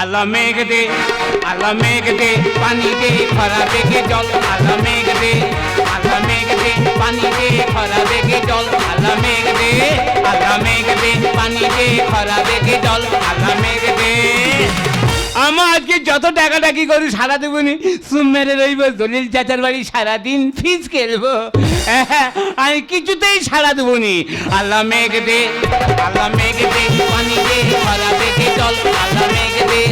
আল্লাহ মেঘ দে, আল্লাহ মেঘ দে, পানি দে, খরা দেখে জল। আল্লাহ মেঘ দে, আল্লাহ মেঘ দে, পানি দে, খরা দেখে জল। আল্লাহ মেঘ দে, আল্লাহ মেঘ দে, পানি দে, খরা দেখে জল। আল্লাহ মেঘ দে। আমার আজকে যত টাকা টাকি করি সারা দেবনি সুমেরে রইব, দলিল চাচার বাড়ি সারাদিন ফিজ খেলব। আমি কিছুতেই সারা দেবনি আল্লাহ মেঘ দে, আল্লাহ মেঘ দে, পানি দে ভরা দেখে চল। আল্লাহ মেঘ দে,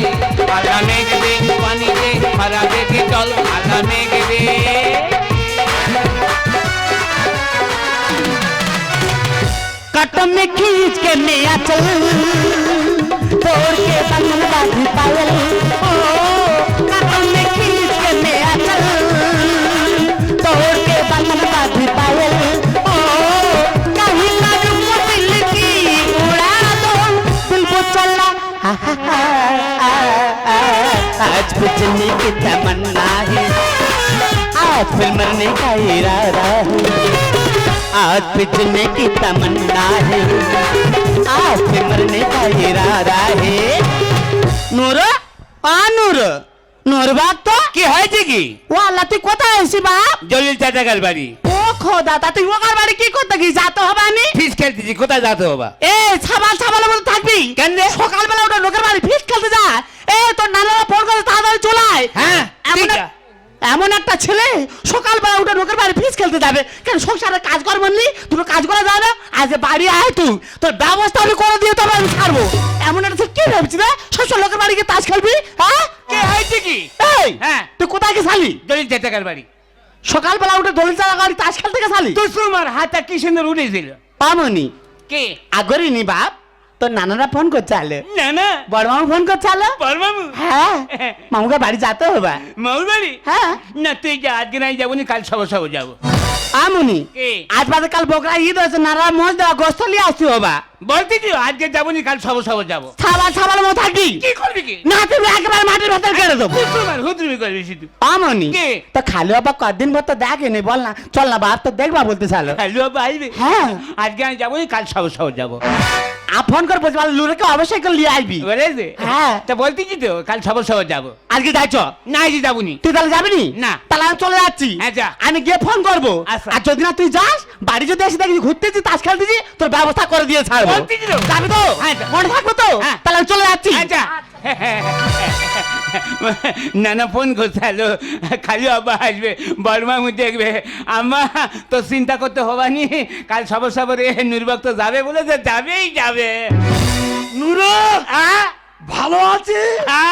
আল্লাহ মেঘ দে, পানি দে ভরা দেখে চল। আল্লাহ মেঘ দে। কাটা মেখি आज बचने की तमन्ना है। आज फिर मरने का इरादा है। आज बचने की तमन्ना है। आज फिर मरने का इरादा है। नूर आ नूर। तो तो बात तो की है जिगी वो अल्लाह ती कोता ऐसी बाप जलील चाचा गलबारी খোদা তা তুই ওকার বাড়ি কি করতে গিয়ে যেতে হবে আমি? ফিজ খেলতেছি কোথায় যেতে হবে? এ ছাবাল ছাবালের মতো থাকবি? কেন রে? সকালবেলা ওটা লোকের বাড়ি ফিস খেলতে যা। এ তোর নানারা ফোন করে তাড়াতাড়ি চলায় হ্যাঁ এমন ঠিক আছে। এমন একটা ছেলে সকালবেলা উঠে লোকের বাড়ি ফিস খেলতে যাবে। কেন সংসারে কাজ করবেন নি তুমি কাজ করা যায় না। আজ বাড়ি আয় তুই তোর ব্যবস্থা আমি করে দিয়ে তবে আমি ছাড়বো। এমন একটা ছেলে কি ভাবছি রে? সবসময় লোকের বাড়ি গিয়ে তাস খেলবি হ্যাঁ? কে? হয়েছে কি এই হ্যাঁ। তুই কোথায় গেছালি জলিল চাচাকার বাড়ি। সকালবেলা উঠে দলিল চালা গাড়ি তাস খেলতে গেছালি? তো তোমার হাতে কি সুন্দর উঠেছিল? পামনি। কে? আগরি নি বাপ তোর নানারা ফোন করছে আলে না না বড় মামু ফোন করছে বড় মামু হ্যাঁ। মামুকে বাড়ি যেতে হবে। মামুর বাড়ি? হ্যাঁ। না তুই আজকে নাই যাব কাল সব সব যাব। আমনি? আজ বাদে কাল বকরা ঈদ হয়েছে নারা মজ দেওয়া গোস্ত লিয়ে আসছি বাবা। বলতে কি আজকে যাব নি কাল সব সব যাব। ছাবাল সাবার মাথা কি করবি কি? না তুমি একবার মাটির ভেতর কেড়ে দেবো। তোমার হুদুমি করবি শুধু আমনি কে? তো খালি বাবা কদিন ভর তো দেখেনি বল না। চল না বাপ তো দেখবা বলতে চালো। বাবা বাইবে হ্যাঁ। আজকে আমি যাব নি কাল সব সব যাব। আ ফোন করে বলছি ভালো লুরেকে অবশ্যই করে নিয়ে আসবি। বলেছে হ্যাঁ। তা বলতেছি তো? কাল সব সব যাব। আজকে যাচ্ছ না আজকে যাব নি। তুই তাহলে যাবি নি? না। তাহলে আমি চলে যাচ্ছি। হ্যাঁ, যা। আমি গিয়ে ফোন করব। আচ্ছা। আর যদি না তুই যাস বাড়ি যদি এসে দেখি ঘুরতেছি তাস খেলতেছি তোর ব্যবস্থা করে দিয়ে ছাড়বো। যাবি তো? হ্যাঁ, যা। মনে থাকব তো? হ্যাঁ। তাহলে আমি চলে যাচ্ছি। আচ্ছা নানা ফোন করতে হলো খালি আব্বা আসবে বর্মামু দেখবে আম্মা তো চিন্তা করতে হবানি কাল সবর সবরে নির্বাক তো যাবে বলেছে যাবেই যাবে নুর আ? ভালো আছে আ?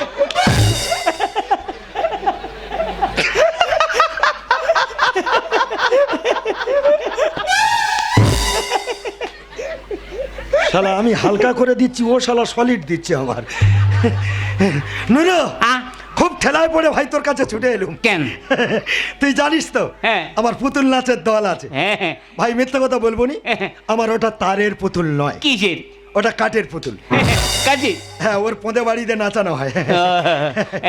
শালা আমি হালকা করে দিচ্ছি ও শালা সলিড দিচ্ছে আমার। নুরো? খুব ঠেলায় পড়ে ভাই তোর কাছে ছুটে এলুম। কেন? তুই জানিস তো হ্যাঁ। আমার পুতুল নাচের দল আছে। হ্যাঁ হ্যাঁ। ভাই মিথ্যে কথা বলব নি। আমার ওটা তারের পুতুল নয়। কিসের? ওটা কাঠের পুতুল। কাজে হ্যাঁ ওর পোঁদে বাড়িতে নাচানো হয়।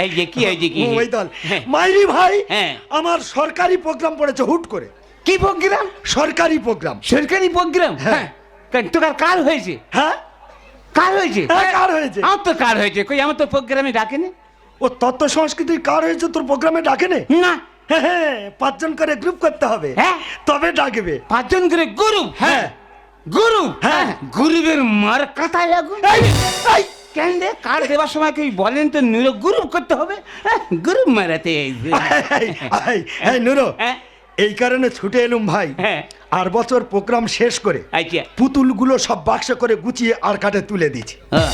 এই যে কি হয়েছে কি? ওই দল। মাইরি ভাই হ্যাঁ। আমার সরকারি প্রোগ্রাম পড়েছে হুট করে। কি প্রোগ্রাম সরকারি প্রোগ্রাম সরকারি প্রোগ্রাম হ্যাঁ। হ্যাঁ কেন, তোর কার হয়েছে? হ্যাঁ? কার হয়েছে? হ্যাঁ, কার হয়েছে? আমার তো কার হয়েছে? কই আমার তো প্রোগ্রামে ডাকেনি। ও তত্ত্ব সংস্কৃতির কার হয়েছে তোর প্রোগ্রামে ডাকে নে। হ্যাঁ, হ্যাঁ, পাঁচজন করে গ্রুপ করতে হবে। হ্যাঁ। তবে ডাকবে। পাঁচজন করে গুরু হ্যাঁ। গুরু হ্যাঁ। গুরুবের মার কাটায় লাগু এই, এই, কেন রে? কার দেওয়ার সময় কি বলেন তো নিরো গ্রুপ করতে হবে? হ্যাঁ, গ্রুপ মারাতে নুরো। হ্যাঁ। এই কারণে ছুটে এলুম ভাই। হ্যাঁ। আর বছর প্রোগ্রাম শেষ করে আচ্ছা পুতুলগুলো সব বাক্স করে গুছিয়ে আর কাটে তুলে দিয়েছি। হ্যাঁ।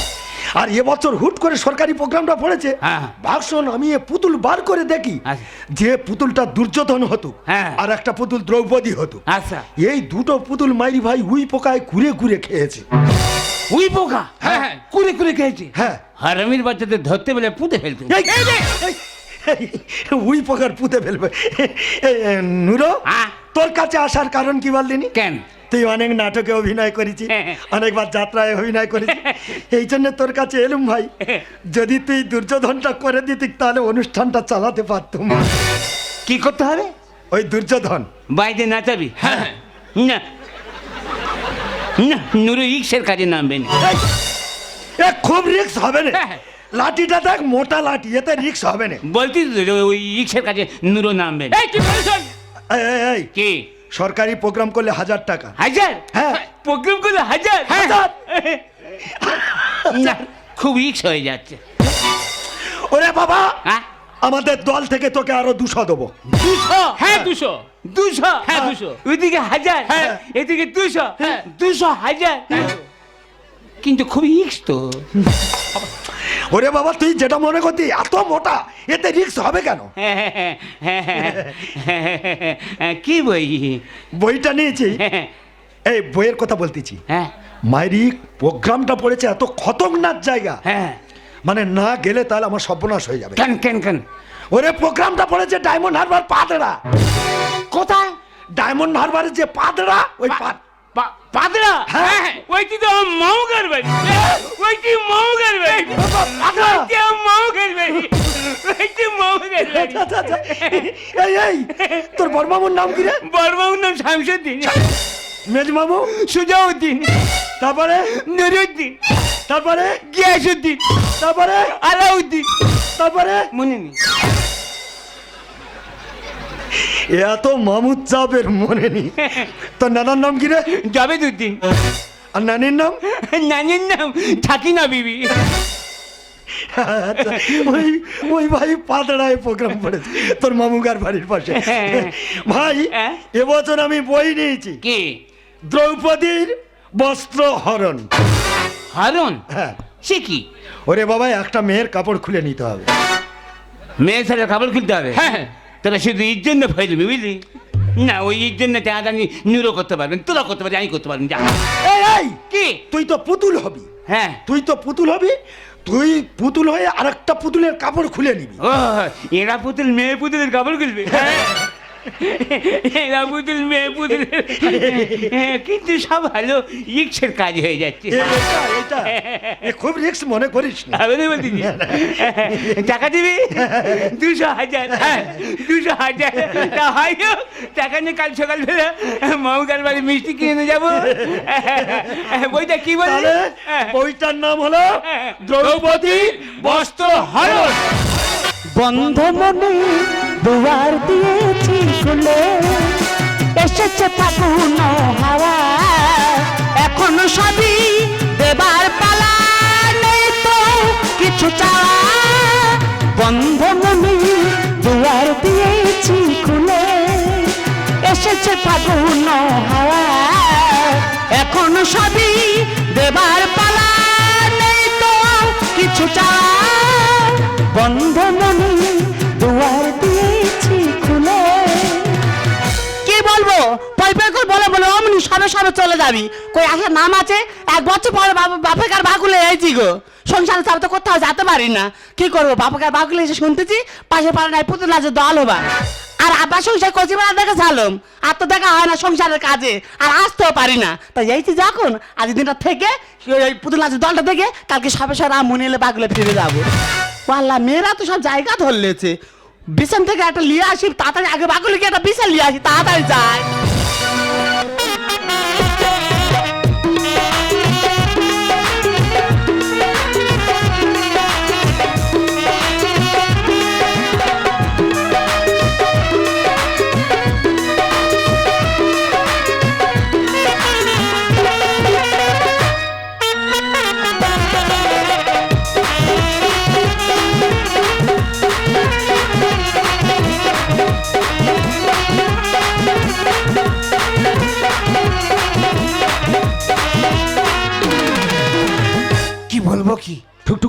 আর এবছর হুট করে সরকারি প্রোগ্রামটা পড়েছে। হ্যাঁ। বাক্স নামিয়ে পুতুল বার করে দেখি আচ্ছা। যে পুতুলটা দুর্যোধন হতো হ্যাঁ। আর একটা পুতুল দ্রৌপদী হতো আচ্ছা। এই দুটো পুতুল মাইরি ভাই উই পোকায় ঘুরে ঘুরে খেয়েছে। উই পোকা? হ্যাঁ। হ্যাঁ কুড়ে কুড়ে খেয়েছে? হ্যাঁ। হারামির বাচ্চাদের ধরতে বলে পুঁতে ফেলতে উই পোকার পুঁতে ফেলবে। নুরো হ্যাঁ। তোর কাছে আসার কারণ কি বললিনি কেন? তুই অনেক নাটকে অভিনয় করেছি হ্যাঁ। অনেকবার যাত্রায় অভিনয় করেছি। এই জন্য তোর কাছে এলুম ভাই। যদি তুই দুর্যোধনটা করে দিতি তাহলে অনুষ্ঠানটা চালাতে পারতুম। কি করতে হবে? ওই দুর্যোধন। বাইরে নাচাবি? হ্যাঁ না। না নুরু ইক্সের কাজে নামবে না। খুব রিক্স হবে না হ্যাঁ। লাঠিটা দেখ মোটা লাঠি এতে রিক্স হবে না। বলতি ওই ইক্সের কাছে নুরো নামবে। এই কি বলছ? এই, কি? সরকারি প্রোগ্রাম করলে হাজার টাকা। হাজার? হ্যাঁ। প্রোগ্রাম করলে হাজার? হাজার। না খুব ইক্স হয়ে যাচ্ছে। ওরে বাবা! হ্যাঁ? আমাদের দল থেকে তোকে আরও দুশো দেবো। দুশো? হ্যাঁ দুশো। দুশো? হ্যাঁ, দুশো। ওইদিকে হাজার হ্যাঁ। এদিকে দুশো হ্যাঁ। দুশো হাজার। কিন্তু খুব ইক্স তো। ওরে বাবা তুই যেটা মনে করতি এত মোটা এতে রিক্স হবে কেন? কি বই? বইটা নিয়েছি। এই বইয়ের কথা বলতেছি। হ্যাঁ। প্রোগ্রামটা পড়েছে এত খতরনাক জায়গা। হ্যাঁ। মানে না গেলে তাহলে আমার সর্বনাশ হয়ে যাবে। কেন কেন কেন? ওরে প্রোগ্রামটা পড়েছে ডায়মন্ড হারবার পাদরা। কোথায়? ডায়মন্ড হারবারের যে পাদরা ওই পা- পা- পাদরা হ্যাঁ। ওইটি তো মাউগার বাড়ি ওইটি বাড়ি পাদরা ওইটি মাউগার বাড়ি ওইটি আচ্ছা, আচ্ছা। এই এই তোর বড়মামুর নাম কি রে? বর্মাউর নাম শামসুদ্দিন। মেজমামু? সুজাউদ্দিন। তারপরে? নুরুদ্দিন। তারপরে? গিয়াসুদ্দিন। তারপরে? আলাউদ্দিন। তারপরে? মনে নেই এত মামুদ চাপের মনে নেই তোর নানার নাম কি রে? জাবেদুদ্দিন আর নানির নাম? নানির নাম থাকি না বিবি। আচ্ছা, ওই ওই ভাই পাতড়ায় প্রোগ্রাম করেছে তোর মামুগার বাড়ির পাশে। ভাই হ্যাঁ? এবছর আমি বই নিয়েছি। কে? দ্রৌপদীর বস্ত্র হরণ। হারুন হ্যাঁ। সে কি? ওরে বাবা একটা মেয়ের কাপড় খুলে নিতে হবে। মেয়ের সাথে কাপড় খুলতে হবে? হ্যাঁ। তোরা শুধু এর জন্য ফেলবি বুঝলি? না ওই এর জন্য আমি নিউরো করতে পারবেন তোরা করতে পারবি আমি করতে পারবেন যা। এই এই কি? তুই তো পুতুল হবি। হ্যাঁ। তুই তো পুতুল হবি তুই পুতুল হয়ে আরেকটা পুতুলের কাপড় খুলে নিবি। ও এরা পুতুল মেয়ে পুতুলের কাপড় খুলবে। এরা পুতুল মেয়ে পুতুল কিন্তু সব ভালো ইচ্ছের কাজ হয়ে যাচ্ছে। খুব রিক্স মনে করিস টাকা দিবি? দুশো হাজার। হ্যাঁ দুশো হাজার। তা হয় টাকা নিয়ে কাল সকাল বেলা মৌগার বাড়ি মিষ্টি কিনে যাব। বইটা কি বললি? তাহলে বইটার নাম হলো দ্রৌপদী বস্ত্র হরণ। বন্ধ মনে দুয়ার দিয়েছি খুলে। এসেছে ফাগুন হাওয়া এখন সবই দেবার পালা। তো কিছু চাওয়া। বন্ধ মনে দুয়ার দিয়েছি খুলে। এসেছে ফাগুন হাওয়া এখন সবই দেবার পালা। তো কিছু চাওয়া। বন্ধ মনে সংসারের কাজে, আর আসতেও পারি না। তাই এইছি যখন, আজ দিনটা থেকে, ওই পুতুল দলটা দেখে, কালকে সবে সবে মনে এলে বাগুলে ফিরে যাব। পাল্লা মেয়েরা তো সব জায়গা ধরলেছে। বিছান থেকে একটা লিয়ে আসি, তাড়াতাড়ি আগে বাগুলে গিয়ে একটা বিছান লিয়ে আসি, তাড়াতাড়ি যায়।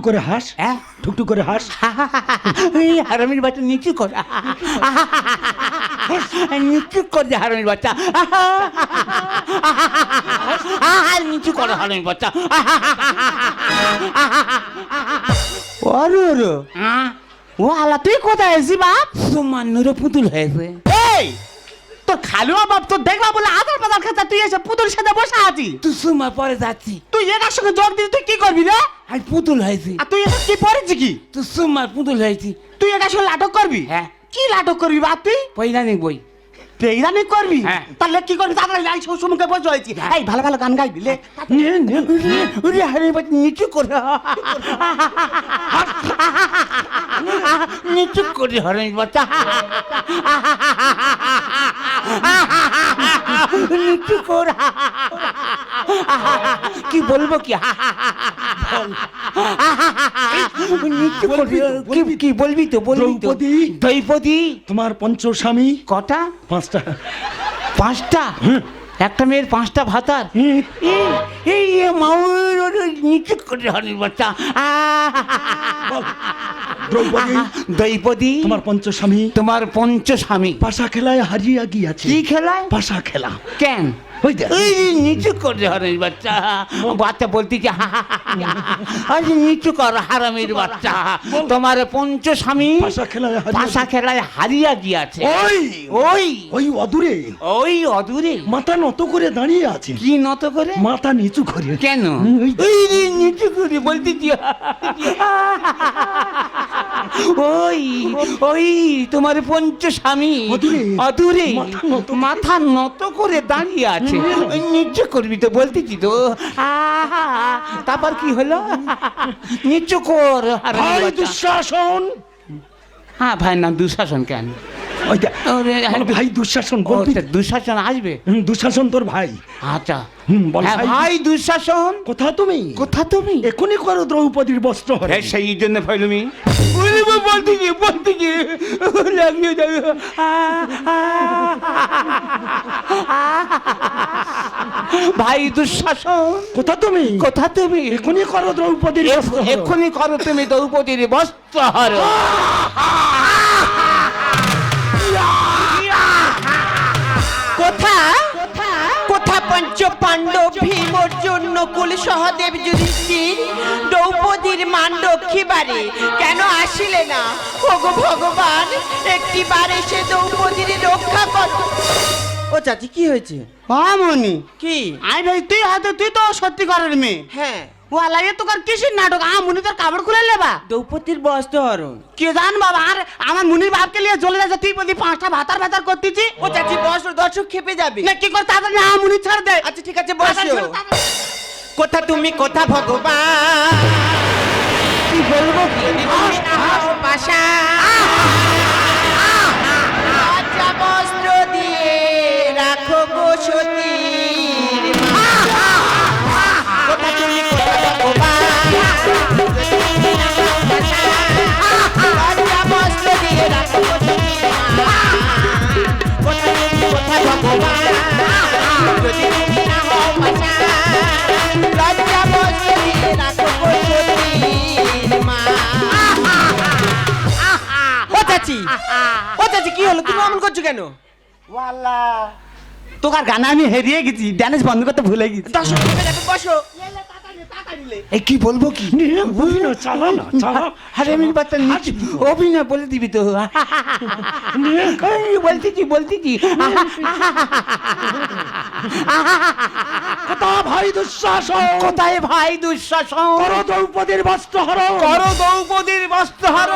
করে হাস হ্যাঁ ঠুকটুক করে হাস এই হারামির বাচ্চা নিচু কর নিচু কর যে হারামির বাচ্চা নিচু কর হারামির বাচ্চা ওরু ওরু ও আলা তুই কোথায় আছিস বাপ তোমার নুরো পুতুল হয়েছে এই তোর খালুয়া বাপ তোর দেখবা বলে আদার পাদার খাতা তুই এসে পুতুল সাথে বসে আছি। তুই সুমার পরে যাচ্ছি। তুই এটার সঙ্গে যোগ দিবি তুই কি করবি রে? আমি পুতুল হয়েছি। আর তুই এটা কি পরেছি কি? তুই সুমার পুতুল হয়েছি। তুই এটার সঙ্গে নাটক করবি? হ্যাঁ। কি নাটক করবি বাপ তুই? পৈরানিক বই। তুই করবি? হ্যাঁ। তাহলে কি করবি? তাড়াতাড়ি শ্বশুরমুখে বসে হয়েছি এই ভালো ভালো গান গাইবি লে। উরে হারে বাট নিচু করে। নিচু করে হরে বাচ্চা। নিচু কর। কি বলব কি? কি বলবি তো বলবি তো। দ্রৌপদী। দ্রৌপদী। তোমার পঞ্চস্বামী। কটা? পাঁচটা। পাঁচটা? একটা মেয়ের পাঁচটা ভাতার। এই মাউর নিচে করে হরির বাচ্চা। দ্রৌপদী। তোমার পঞ্চস্বামী। তোমার পঞ্চস্বামী। পাশা খেলায় হারিয়া গিয়াছে। কি খেলায়? পাশা খেলা। কেন? ওই দেখ। এই নিচু করে হরির বাচ্চা বাচ্চা বলতেছে আরে নিচু কর হারামির বাচ্চা তোমার খেলায় হারিয়া পাশা খেলায় হারিয়া গিয়াছে ওই ওই ওই অদূরে ওই অদূরে মাথা নত করে দাঁড়িয়ে আছে কি নত করে মাথা নিচু করে কেন ওই নিচু করে বলতেছি ওই ওই তোমার পঞ্চ স্বামী অদূরে মাথা নত করে। দাঁড়িয়ে আছে। ওই নিচু করবি তো বলতেছি তো। আহা, তারপর কি হলো? নিচু কর। দুঃশাসন। হ্যাঁ ভাই না দুঃশাসন কেন? ওই দেখ। ভাই দুঃশাসন দুঃশাসন আসবে? হুম, দুঃশাসন তোর ভাই। আচ্ছা। হুম, বল হ্যাঁ, ভাই। দুঃশাসন? কোথা তুমি? কোথা তুমি? এখনই করো দ্রৌপদীর বস্ত্র। হ্যাঁ সেই জন্য ফাইলমি। বলতে গিয়ে বলতে গিয়ে। লাগিয়ে যাবে। ভাই দুঃশাসন? কোথা তুমি? কোথা তুমি? এখনই করো দ্রৌপদীর। এক্ষুনি করো তুমি দ্রৌপদীর বস্ত্র হর পাণ্ডব ভীম অর্জুন নকুল সহদেব যুধিষ্ঠির দ্রৌপদীর মান রক্ষিবারে কেন আসিলে না? ওগো ভগবান একটি বার এসে দ্রৌপদীর রক্ষা কর। ও চাচি কি হয়েছে? মামনি কি? আই ভাই তুই হয়তো তুই তো সত্যি করার মেয়ে। হ্যাঁ। ওয়ালা এ তোকার কিসের নাটক? আমার মুনি তোর কাপড় খুলে লেবা। দ্রৌপদীর বস্ত্র হরণ কে জান বাবা আর আমার মুনির বাপকে নিয়ে চলে যাচ্ছে তুই বলি পাঁচটা ভাতার ভাতার করতেছি? ও চাচি বস্ত্র দর্শক খেপে যাবে। না কি করে তাড়াতাড়ি আমার মুনি ছাড় দে। আচ্ছা ঠিক আছে বসো। কোথা তুমি কোথা ভগবান। কি বলব? কি? না পাশা। কোথা তুমি কোথা ভগবান যদি তুমি না হও পাশা, লজ্জা বস্ত্র দিয়ে রাখো সতীর মা ও চাচি ও চাচি কি হলো? তুমি এমন করছ কেন? তোকার গানে আমি হেরিয়ে গেছি ড্যান্স বন্ধ করতে ভুলে গেছি। দর্শক বসো। এই কি বলব কি? অভিনয় চালা না চালা। আরে আমি বাচ্চা নিচ্ছি। অভিনয় বলে দিবি তো। এই, বলতেছি বলতেছি। কোথা ভাই দুঃশাসন? কোথায় ভাই দুঃশাসন? করো দ্রৌপদীর বস্ত্র হরণ করো দ্রৌপদীর বস্ত্র হর।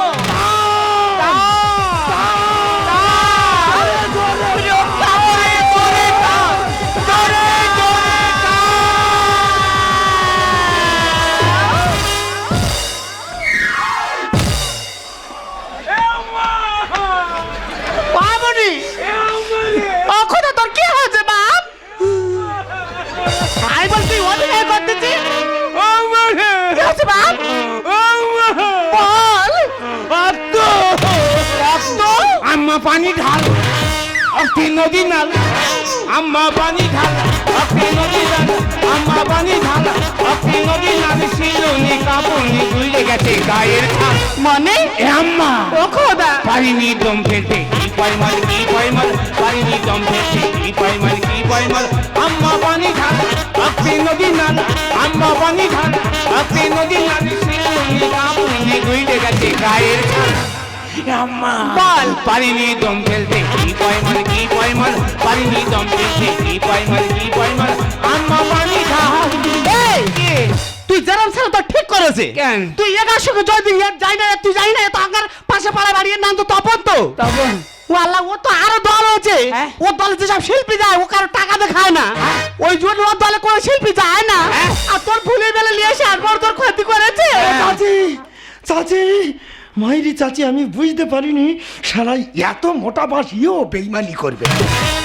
গেছে গায়ের মানে? আম্মা। ও খোদা। পারিনি দম ফেলতে কি পয়মাল কি পয়মাল? পারিনি দম ফেলতে কি পয়মাল কি পয়মাল? আম্মা পানি ঢাল অক্তি নদী নাল আম্মা পানি ঢাল অক্তি নদী শিলুনি কাপুনি গুলে গেছে গায়ের খাল আম্মা। বল। পারিনি দম ফেলতে কি পয়মাল কি পয়মাল? পারিনি দম ফেলতে কি পয়মাল কি পয়মাল? আম্মা পানি ঢাল এই! তুই জানাম ছেলে তো ঠিক করেছে। কেন? তুই একার সঙ্গে যদি এর যাই না তুই যাই না তো আগার পাশে পাড়া বাড়ির নাম তো তপন তো। তপন। ও আল্লাহ ও তো আরও দল হয়েছে হ্যাঁ? ও দলে যেসব শিল্পী যায় ও কারও টাকা দেখায় না। ওই জন্য ওর দলে কোনো শিল্পী যায় না। হ্যাঁ? আর তোর ভুলে বেলে নিয়ে এসে আর বড় তোর ক্ষতি করেছে। চাচি চাচি মাইরি চাচি আমি বুঝতে পারিনি। সারা এত মোটা বাঁশ ইয়েও বেইমানি করবে।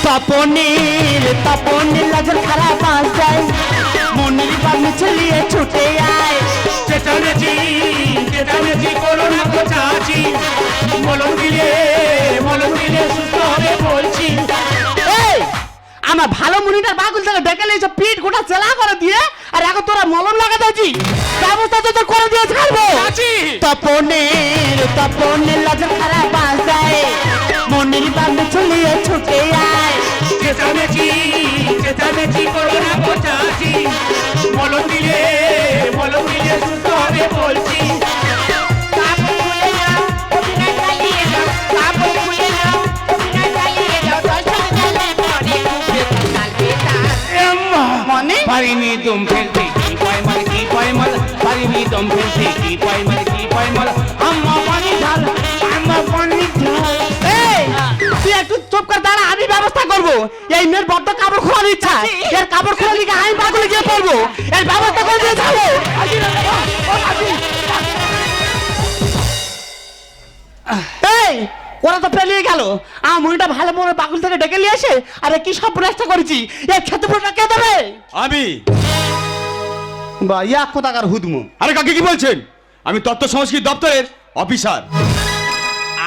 তপনের তপনের লাজর খারাপ যায় মনির বামি চলিয়ে ছুটে আয়। চেঁচামেচি চেঁচামেচি করো না গো চাচি। মলম দিলে মলম দিলে সুস্থ হবে বলছি। আমার ভালো মুনিটার বাগুল থেকে ডেকে নিয়েছে পিঠ গোটা চেলা করে দিয়ে আর এখন তোরা মলম লাগাতে আছি। ব্যবস্থা তো তোর করে দিয়ে ছাড়বো। তপনের তপনের লজর খারাপ যায় মনের বাঁধে চলিয়ে ছুটে আয়। চেঁচামেচি চেঁচামেচি করো না গো চাচি। মলম দিলে করব এই মেয়ের বড্ড কাপড় খোলার ইচ্ছা। এর কাপড় খোলা লিখে আমি পাগলে গিয়ে পড়ব। এর ব্যবস্থা করে দিয়ে যাব এই ওরা তো পেলিয়ে গেল। আমার মুড়িটা ভালো মনে বাগুল থেকে ডেকে নিয়ে আসে আরে কি সব প্রয়াসটা করেছি। এই ক্ষেত্রপুরটা কে দেবে? আমি। বা ইয়া কোথাকার হুদমু? আরে কাকে কি বলছেন? আমি তত্ত্ব সংস্কৃতি দপ্তরের অফিসার।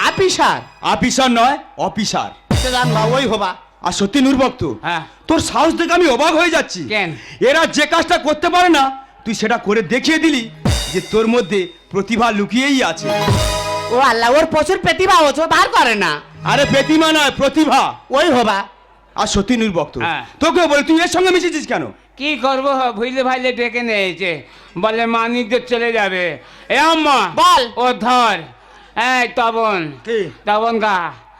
আপিসার? অফিসার নয় অফিসার। সে জানবা ওই হবা। আর সত্যি নুরভক্ত হ্যাঁ। তোর সাহস দেখে আমি অবাক হয়ে যাচ্ছি কেন? এরা যে কাজটা করতে পারে না তুই সেটা করে দেখিয়ে দিলি যে তোর মধ্যে প্রতিভা লুকিয়েই আছে ও আল্লাহ ওর প্রচুর প্রতিভা হচ্ছে ও বার করে না আরে প্রতিমা নয় প্রতিভা ওই হবা আর সত্যি নির্ভক্ত হ্যাঁ। তোকে বলে তুই এর সঙ্গে মিশেছিস কেন কি করব ভুইলে ভাইলে ডেকে নিয়েছে বলে মানিজ্য চলে যাবে এ আম্মা বল। ও ধর এই তবন কি? তবন গা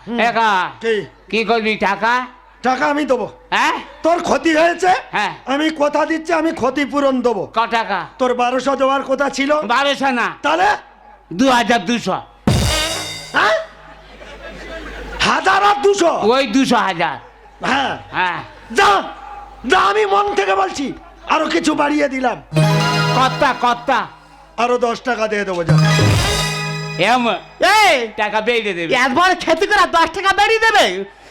একা কি? কি করবি টাকা? টাকা আমি দেবো। হ্যাঁ? তোর ক্ষতি হয়েছে? হ্যাঁ। আমি কথা দিচ্ছি আমি ক্ষতিপূরণ দেবো। ক টাকা? তোর বারোশো দেওয়ার কথা ছিল? বারোশো না। তাহলে? দু হাজার দুশো। হ্যাঁ? হাজার আর দুশো? ওই দুশো হাজার। হ্যাঁ। হ্যাঁ। যা যা আমি মন থেকে বলছি। আরও কিছু বাড়িয়ে দিলাম। কর্তা কর্তা। আরও দশ টাকা দিয়ে দেবো যা। এম এই টাকা বেড়ে দেবে। একবার খেতে করে দশ টাকা বেরিয়ে দেবে?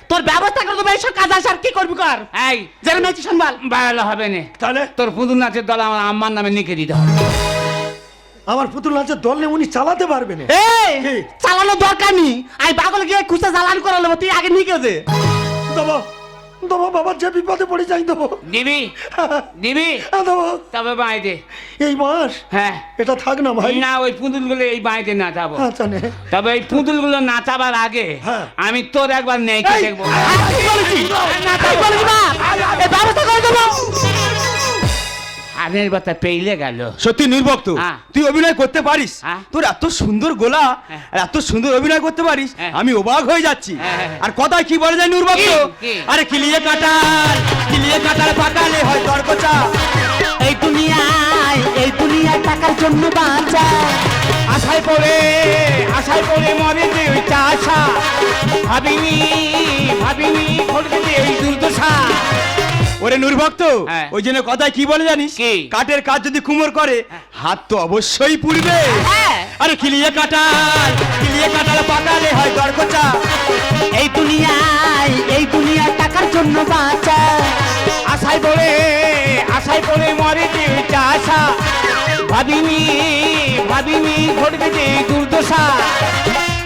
তোর ব্যবস্থা করে দেবে এইসব কাজ আছে কি করবি কর? এই যেরকম হয়েছে শুনবাল বাড়ালে হবে না। তাহলে? তোর পুতুল নাচের দল আমার আম্মার নামে লিখে দিতে হবে। আমার পুতুল নাচের দল নিয়ে উনি চালাতে পারবে না। এই কি? চালানোর দরকার নেই। আমি পাগল গিয়ে খুঁজতে চালান করে নেব তুই আগে নিয়ে দে। দেবো। দেবো বাবার যে বিপদে পড়ে যাই দেবো নিবি নিবি হ্যাঁ, দেবো তবে এই মাস হ্যাঁ এটা থাক না ভাই না ওই পুতুলগুলো এই আচ্ছা নে তবে এই পুতুলগুলো নাচাবার আগে হ্যাঁ। আমি তোর একবার নেই দেখব ব্যবস্থা করে দেবো পেইলে গেল সত্যি নির্ভক্ত হ্যাঁ। তুই অভিনয় করতে পারিস হ্যাঁ। তোর এত সুন্দর গোলা হ্যাঁ। আর এত সুন্দর অভিনয় করতে পারিস হ্যাঁ। আমি অবাক হয়ে যাচ্ছি হ্যাঁ। আর কথায় কি বলে যায় নির্ভক্ত কি? কি? আরে কিলিয়ে কাটাল কিলিয়ে কাটাল পাকালে হয় তর্কচা এই দুনিয়ায় এই দুনিয়ায় টাকার জন্য বাঁচা আশায় পড়ে আশায় পড়ে মরে যে ওই চাষা ভাবিনি ভাবিনি ঘটবে যে ওই দুর্দশা ওরে নির্ভক্ত হ্যাঁ। ওই জন্য কথায় কি বলে জানিস? কি? কাঠের কাজ যদি কুমোর করে হাত তো অবশ্যই পুড়বে। হ্যাঁ। আরে কিলিয়ে কাটাল কিলিয়ে কাটাল পাকালে হয় তর্কচা এই দুনিয়ায় এই দুনিয়ায় টাকার জন্য বাঁচা। আশায় পড়ে আশায় পড়ে মরে যে চাষা ভাবিনি ভাবিনি ঘটবে যে দুর্দশা।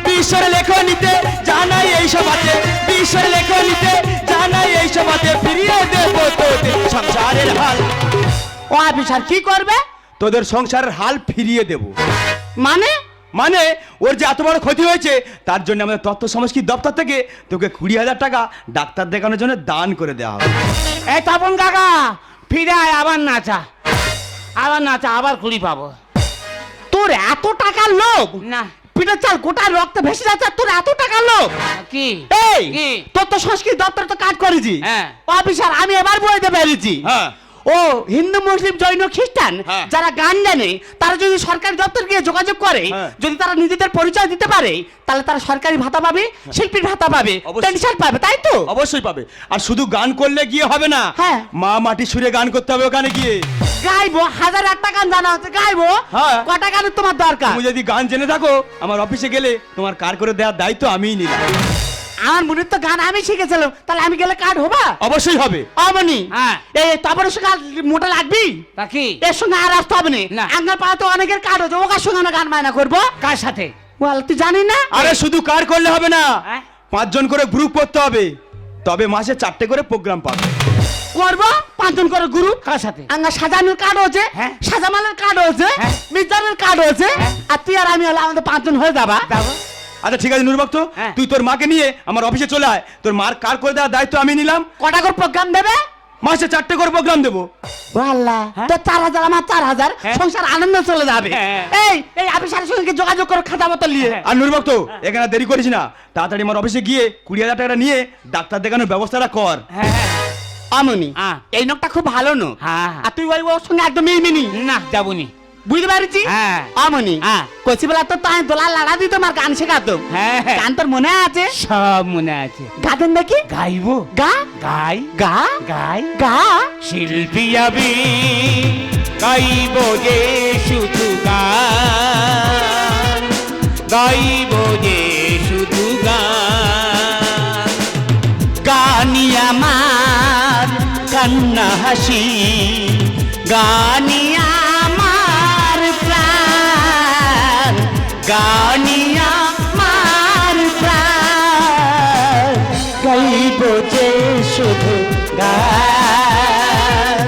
বিশ্বের লেখনীতে জানাই এইসব আছে। বিশ্বের লেখনীতে জানাই এইসব আছে ফিরিয়ে দেব তোদের সংসারের হাল। ও অফিসার কি করবে? তোদের সংসারের হাল ফিরিয়ে দেব। মানে? মানে ওর যে এত বড় ক্ষতি হয়েছে তার জন্য আমাদের তথ্য সংস্কৃতি দপ্তর থেকে তোকে কুড়ি হাজার টাকা ডাক্তার দেখানোর জন্য দান করে দেওয়া হবে। এই তপন কাকা ফিরে আয় আবার নাচা। আবার নাচা আবার কুড়ি পাবো। তোর এত টাকার লোভ? না। পিঠের চাল গোটা রক্ত ভেসে যাচ্ছে আর তোর এত টাকার লোভ কি এই কি? তোর তো সংস্কৃত দপ্তর তো কাজ করেছি হ্যাঁ। অফিসার আমি এবার বইতে পেরেছি হ্যাঁ ও হিন্দু মুসলিম জৈন খ্রিস্টান হ্যাঁ। যারা গান জানে তারা যদি সরকারি দপ্তর গিয়ে যোগাযোগ করে হ্যাঁ। যদি তারা নিজেদের পরিচয় দিতে পারে তাহলে তারা সরকারি ভাতা পাবে শিল্পীর ভাতা পাবে অবশ্যই। পেনশন পাবে তাই তো অবশ্যই পাবে আর শুধু গান করলে গিয়ে হবে না হ্যাঁ। মা মাটি সুরে গান করতে হবে ওখানে গিয়ে গাইবো হাজার একটা গান জানা হচ্ছে গাইবো। হ্যাঁ। কটা গানের তোমার দরকার? তুমি যদি গান জেনে থাকো আমার অফিসে গেলে তোমার কার করে দেওয়ার দায়িত্ব আমিই নিলাম। আমার মনে তো গান আমি শিখেছিলাম তাহলে আমি গেলে কার্ড হবা? অবশ্যই হবে। অমনি? হ্যাঁ। এই তবর সঙ্গে মোটা লাগবি? তা এর সঙ্গে আর আসতে হবে না। আঙ্গার পাড়া তো অনেকের কার্ড হচ্ছে ওকার সঙ্গে আমরা গান মায়না করব। কার সাথে? বল তুই জানি না? আরে শুধু কার করলে হবে না হ্যাঁ? পাঁচজন করে গ্রুপ করতে হবে। তবে মাসে চারটে করে প্রোগ্রাম পাবে। করব? পাঁচজন করে গুরু কার সাথে? আঙ্গা সাজানোর কার্ড হচ্ছে হ্যাঁ। সাজামালের কার্ড হচ্ছে হ্যাঁ। মির্জানের কার্ড হচ্ছে হ্যাঁ। আর তুই আর আমি হলে আমাদের পাঁচজন হয়ে যাবা। যাব। আচ্ছা ঠিক আছে নুরভক্ত। হ্যাঁ। তুই তোর মাকে নিয়ে আমার অফিসে চলে আয়। তোর মার কার করে দেওয়ার দায়িত্ব আমি নিলাম। কটা করে প্রোগ্রাম দেবে? মাসে চারটে করে প্রোগ্রাম দেবো। ও আল্লাহ তো চার হাজার আমার চার হাজার। হ্যাঁ। সংসার আনন্দ চলে যাবে। হ্যাঁ। এই এই অফিসারের সঙ্গে যোগাযোগ করো খাতা বোতল নিয়ে। আর নুরভক্ত এখানে দেরি করিস না। তাড়াতাড়ি আমার অফিসে গিয়ে কুড়ি হাজার টাকাটা নিয়ে ডাক্তার দেখানোর ব্যবস্থাটা কর। হ্যাঁ। আমনি হ্যাঁ। এই নকটা খুব ভালো নক হ্যাঁ। আর তুই ওই ওর সঙ্গে একদম মিনি না যাবনি। বুঝতে পারছি। আমনি। কচি বেলা তো তাই দোলা লাড়া দিত আমার গান শেখাতো। গান তোর মনে আছে? সব মনে আছে। গাতেন দেখি গাইবো। গা? গাই। গা? গাই। গা? শিল্পী আমি গাইব যে হাসি গানি আমার প্রাণ, গানি আমার প্রাণ। গাইব যে শুধু গান,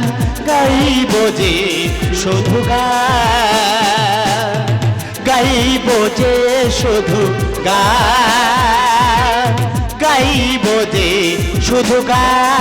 গাইব যে শুধু গান, গাইব যে শুধু গান, গাইব যে শুধু গান।